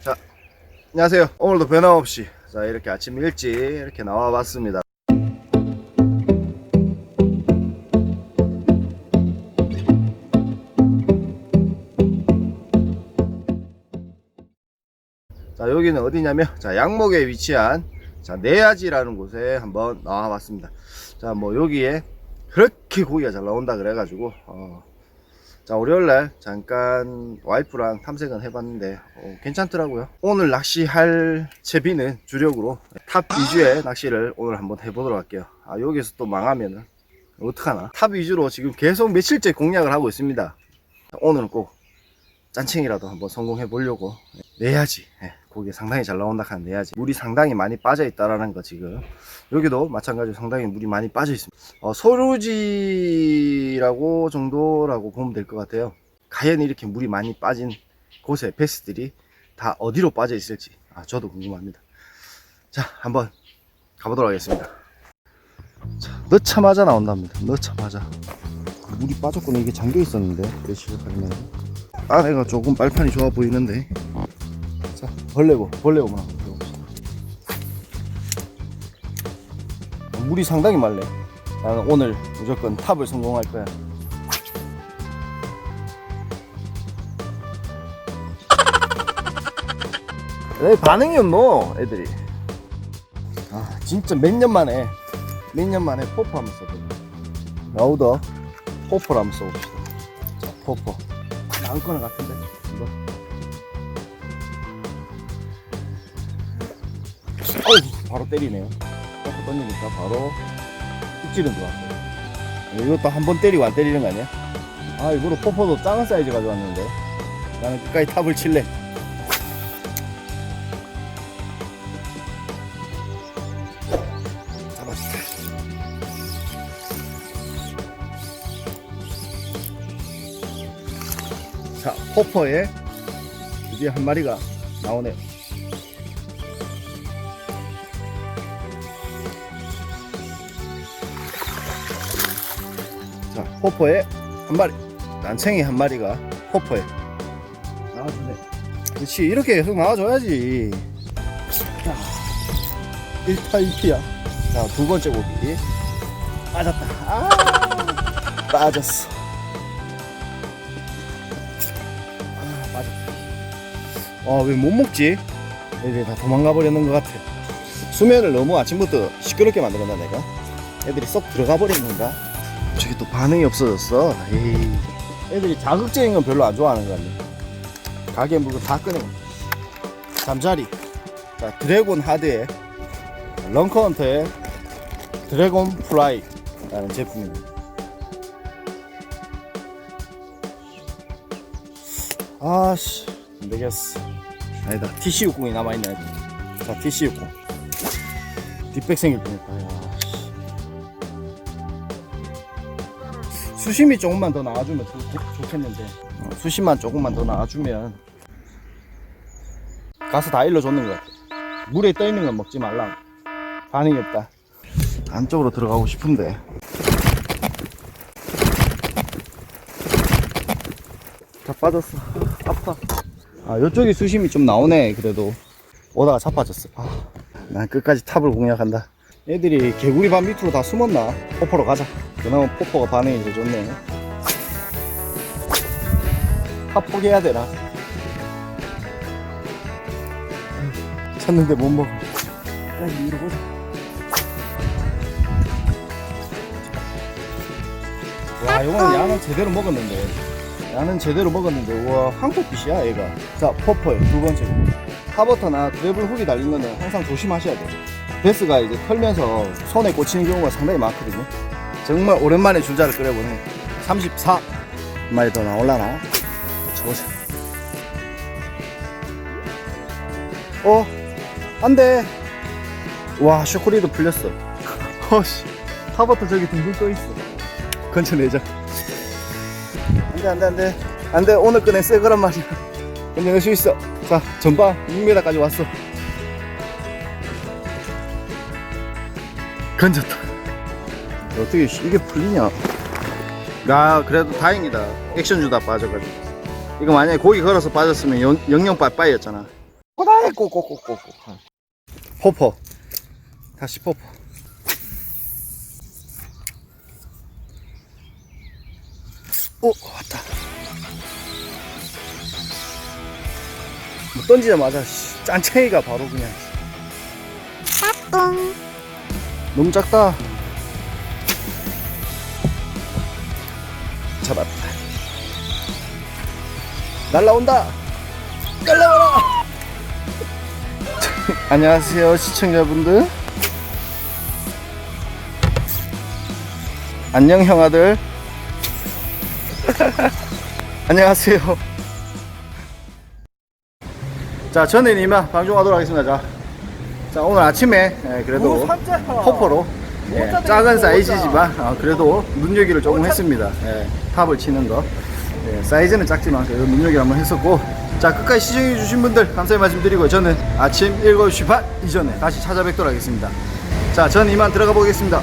자, 안녕하세요. 오늘도 변함없이 자 이렇게 아침 일찍 이렇게 나와봤습니다. 자 여기는 어디냐면 자 양목에 위치한 자 내야지라는 곳에 한번 나와봤습니다. 자 뭐 여기에 그렇게 고기가 잘 나온다 그래가지고 어, 자 월요일날 잠깐 와이프랑 탐색은 해봤는데 어, 괜찮더라고요. 오늘 낚시할 채비는 주력으로 탑 위주의 낚시를 오늘 한번 해보도록 할게요. 아 여기서 또 망하면은 어떡하나. 탑 위주로 지금 계속 며칠째 공략을 하고 있습니다. 자, 오늘은 꼭 짠챙이라도 한번 성공해 보려고 내야지. 예, 고기 상당히 잘 나온다 하는 내야지 물이 상당히 많이 빠져 있다라는 거 지금. 여기도 마찬가지로 상당히 물이 많이 빠져 있습니다. 어, 소류지라고 정도라고 보면 될 것 같아요. 과연 이렇게 물이 많이 빠진 곳에 베스들이 다 어디로 빠져 있을지. 아, 저도 궁금합니다. 자 한번 가보도록 하겠습니다. 자, 넣자마자 나온답니다. 넣자마자. 물이 빠졌구나. 이게 잠겨 있었는데. 며칠 가면 안에가 조금 빨판이 좋아 보이는데. 자 벌레고 한번 들어봅시다 물이 상당히 맑네. 나는 오늘 무조건 탑을 성공할 거야. 왜 반응이 없노 애들이. 아 진짜 몇 년 만에 몇 년 만에 포포 한번 써보네 라우더 포포를 한번 써봅시다. 자 포포. 나올 거는 같은데 어우 바로 때리네요. 포포 던지니까? 바로 입질은 들어왔어요. 이것도 한 번 때리고 안 때리는 거 아니야? 아 이거로 포포도 작은 사이즈 가져왔는데. 나는 끝까지 탑을 칠래. 자 포퍼에 드디어 한 마리가 나오네요 자 포퍼에 한 마리 난챙이 한 마리가 포퍼에 나와주네 그렇지 이렇게 계속 나와줘야지. 자 1타 2피야. 자 두 번째 고기. 빠졌다. 아 빠졌어. 아 빠졌다. 아왜 못 먹지? 애들이 다 도망가 버렸는 것 같아. 수면을 너무 아침부터 시끄럽게 만들었나 내가? 애들이 쏙 들어가 버린 건가 저기 또 반응이 없어졌어. 에이. 애들이 자극적인 건 별로 안 좋아하는 거 같네. 가게 물건 다 꺼내. 잠자리. 자 드래곤 하드의 런커헌터의 드래곤 프라이라는 제품입니다. 아씨 안 되겠어. 아니다 TC60이 남아있네. 자 TC60 뒷백 생길 뻔했다. 야, 수심이 조금만 더 나와주면 좋, 좋겠는데. 어, 수심만 조금만 더 나와주면 가서 다 일러줬는 것 같아. 물에 떠 있는 건 먹지 말라 반응이 없다. 안쪽으로 들어가고 싶은데. 다 빠졌어. 아파. 아 요쪽이 수심이 좀 나오네 그래도. 오다가 자빠졌어. 아, 난 끝까지 탑을 공략한다 애들이 개구리 반 밑으로 다 숨었나? 포포로 가자. 그나마 포포가 반응이 더 좋네. 탑 포기해야 되나? 쳤는데 못 먹어. 끝까지 위로 보자. 와 이거는 야는 제대로 먹었는데. 야는 제대로 먹었는데 우와 황토빛이야 얘가. 자 퍼퍼의 두 번째. 하버터나 드래블 훅이 달린 거는 항상 조심하셔야 돼요 베스가 이제 털면서 손에 꽂히는 경우가 상당히 많거든요. 정말 오랜만에 줄자를 끓여보네 34 마리 더 나올라나? 저보자 어 안 돼. 와 쇼크리도 풀렸어. 어씨. 하버터 저기 둥둥 떠 있어. 근처 내자 안 돼 안 돼 안 돼. 안 돼. 오늘 꺼내 새 거란 말이야. 넣을 수 있어. 자 전방 6m까지 왔어 건졌다. 어떻게 씨, 이게 풀리냐? 야 그래도 다행이다. 액션 주다 빠져가지고. 이거 만약에 고기 걸어서 빠졌으면 영, 영영 빠빠이였잖아. 꼬다해 꼬꼬꼬꼬꼬 포포 다시 포포 오 왔다. 뭐 던지자마자 씨, 짠챙이가 바로 그냥 너무 작다. 잡았다. 날라온다. 날라와라! 안녕하세요 시청자분들. 안녕 형아들. 안녕하세요. 자 저는 이만 방송하도록 하겠습니다. 자, 자 오늘 아침에 예, 그래도 포포로 예, 작은 사이즈지만 어, 그래도 눈여기를 조금 했습니다. 예, 탑을 치는 거. 예, 사이즈는 작지만 그래도 눈여기를 한번 했었고 자 끝까지 시청해 주신 분들 감사의 말씀 드리고 저는 아침 7시 반 이전에 다시 찾아뵙도록 하겠습니다. 자 저는 이만 들어가 보겠습니다